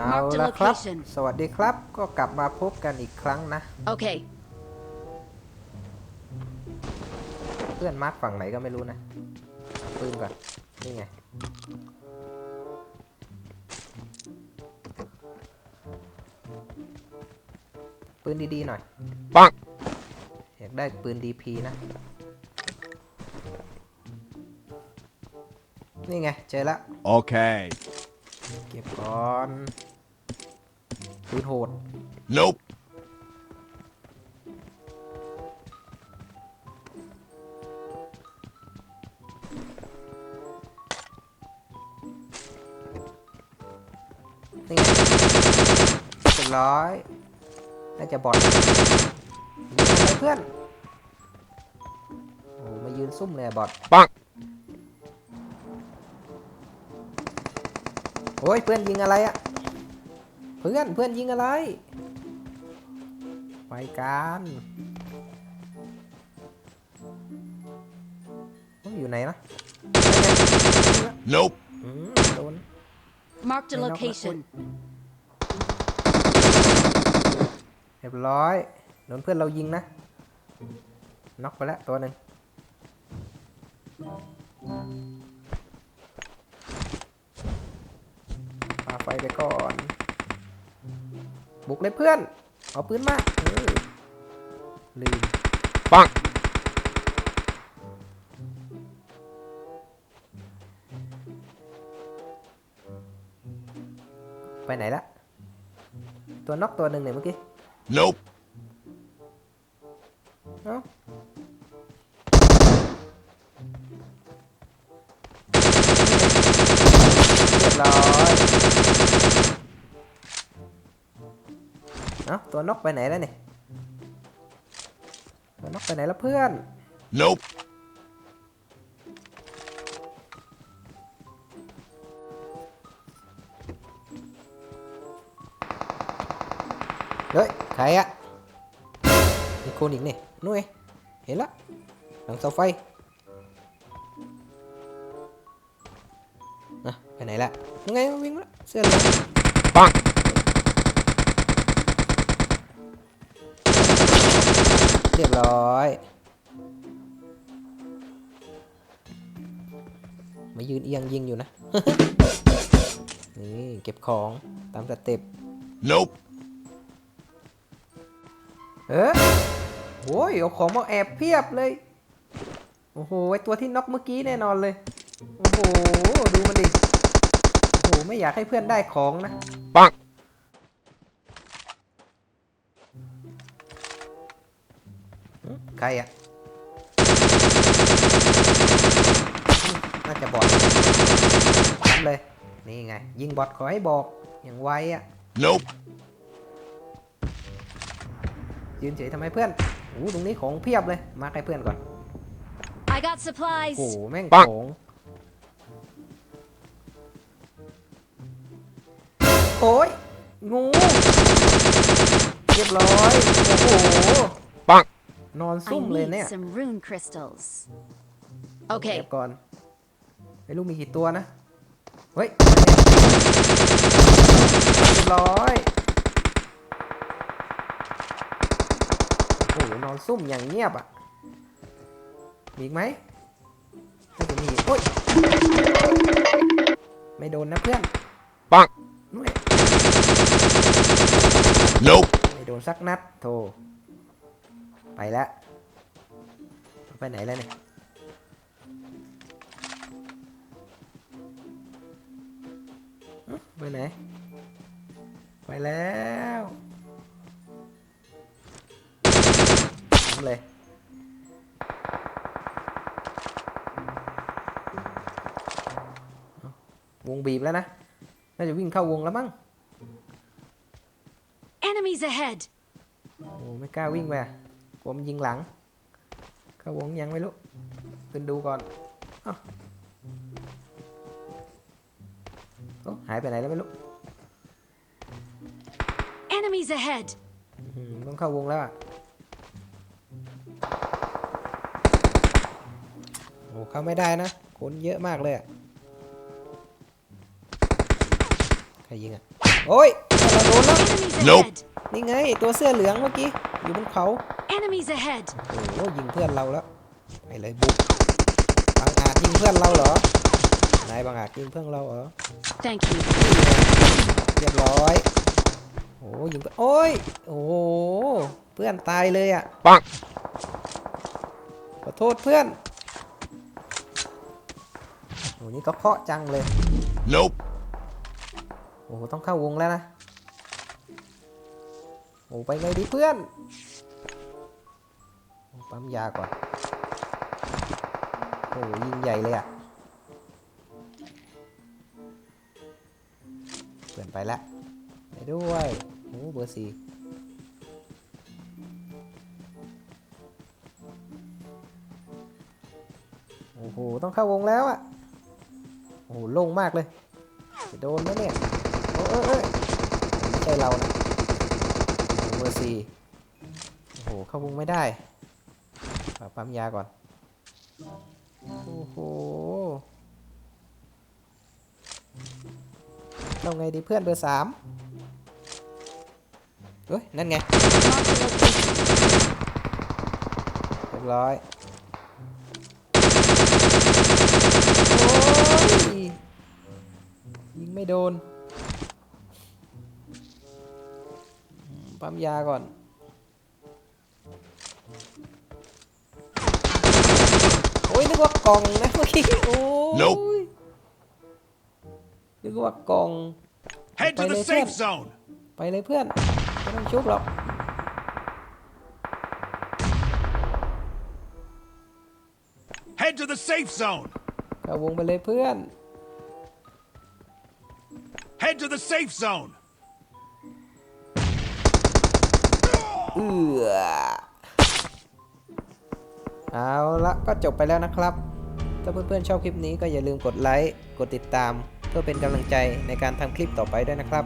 เอา Marked a ละครับ location สวัสดีครับ ก็กลับมาพบกันอีกครั้งนะ Okay. เพื่อนมาร์กฝั่งไหนก็ไม่รู้นะปืนก่อน นี่ไง ปืนดีๆหน่อยปังอยากได้ปืน DP นะ นี่ไง เจอแล้ว Okay. เก็บก่อน ปืนโหด Nope. นี่ไงเรียบร้อย น่าจะบอดยิงอะไรเพื่อน โอ้มายืนซุ่มเลยอะบอดปังโอ้ยเพื่อนยิงอะไรอะ เพื่อนเพื่อนยิงอะไร ไปกันโอ้ยอยู่ไหนนะ Nope. อืมโดน Marked a May knock- location. เรียบร้อยโดนเพื่อนเรายิงนะ น็อกไปแล้วตัวหนึ่งปาไฟไปก่อน บุกเลยเพื่อน เอาปืนมาเออลืมปังไปไหนละตัวน็อกตัวหนึ่งเนี่ยเมื่อกี้ Nope. เอ้าเรียบร้อย เอ้าตัวนกไปไหนแล้วเนี่ยตัวนกไปไหนแล้วเพื่อน Nope. เฮ้ย ใครอะมีคนอีกนี่นู่นไงเห็นละหลังเสาไฟนะไปไหนละยังไงวิ่งละเสื้อเหลืองปัง เรียบร้อย มายืนเอียงยิงอยู่นะ นี่เก็บของตามสเต็ป Nope. เออโอ้ยเอาของมาแอบเพียบเลย โอ้โห ไอตัวที่น็อกเมื่อกี้แน่นอนเลย โอ้โห ดูมันดิ โอ้โห ไม่อยากให้เพื่อนได้ของนะ ปัง ใครอะน่าจะบอททำเลย นี่ไง ยิงบอทขอให้บอก อย่างไวอะ Nope. ยืนเฉยทำไมเพื่อนโอ้โหตรงนี้ของเพียบเลย มาให้เพื่อนก่อน I got supplies. โอ้โหแม่งปังของโอ้ยงู เรียบร้อย โอ้โหปัง นอน I ซุ่มเลยเนี่ย need some rune crystals. เก็ Okay. บก่อนไม่รู้มีกี่ตัวนะ เฮ้ยเรียบร้อยโอ้โหนอนซุ่มอย่างเงียบอะ มีอีกไหมน่าจะมีโอ้ย ไม่โดนนะเพื่อน ปังนุ้ย Nope. ไม่โดนสักนัดโธ่ ไปแล้วไปไหนแล้วเนี่ยอ๊ะไปไหน ไปแล้วทำเลยวงบีบแล้วนะ น่าจะวิ่งเข้าวงแล้วมั้ง Enemies ahead. โอ้ไม่กล้าวิ่งไป อะผมยิงหลังเข้าวงยังไม่รู้ขึ้นดูก่อนเอ้าโอ้หายไปไหนแล้วไม่รู้ Enemies ahead. อื้อหือต้องเข้าวงแล้วอะโอ้เข้าไม่ได้นะ คนเยอะมากเลยอะ ใครรยิงอะ โอ้ยเราโดนแล้ว Enemies Nope. ahead. นี่ไง ตัวเสื้อเหลืองเมื่อกี้ อยู่บนเขา Enemies ahead. โอ้โหยิงเพื่อนเราแล้วไปเลยบุกบางอาจยิงเพื่อนเราเหรอนายบางอาจยิงเพื่อนเราเหรอ Thank you. เรียบร้อยโอ้โหยิงเพื่อนโอ้ยโอ้โหเพื่อนตายเลยอะ Bonk. ขอโทษเพื่อนโอ้นี่ก็เคาะจังเลย Nope. โอ้โหต้องเข้าวงแล้วนะ โอ้ไปไงดีเพื่อนโอ้ ปั๊มยาก่อน โอ้ยิงใหญ่เลยอะเปลี่ยนไปละไปด้วยโอ้เบอร์สี่โอ้โห ต้องเข้าวงแล้วอะ โอ้โหโล่งมากเลย จะโดนไหมเนี่ย โอ้เอ้ยเอ้ยไม่ใช่เรานะโอ้เบอร์สี่โอ้โห เข้าวงไม่ได้ ปั๊มยาก่อน โอ้โหเราไงดีเพื่อนเบอร์สามเฮ้ย นั่นไงเรียบร้อย โอ้ย ยิงไม่โดน ปั๊มยาก่อน ว่ากล่องนะเมื่อกี้โอ้ย Nope นึกว่ากล่อง Head to the Pilot safe set. zone. ไปเลยเพื่อน ไม่ต้องชุบหรอก Head to the safe zone. เข้าวงไปเลยเพื่อน Head to the safe zone. เอือ เอาละก็จบไปแล้วนะครับ ถ้าเพื่อนๆชอบคลิปนี้ก็อย่าลืมกดไลค์ กดติดตาม เพื่อเป็นกำลังใจในการทำคลิปต่อไปด้วยนะครับ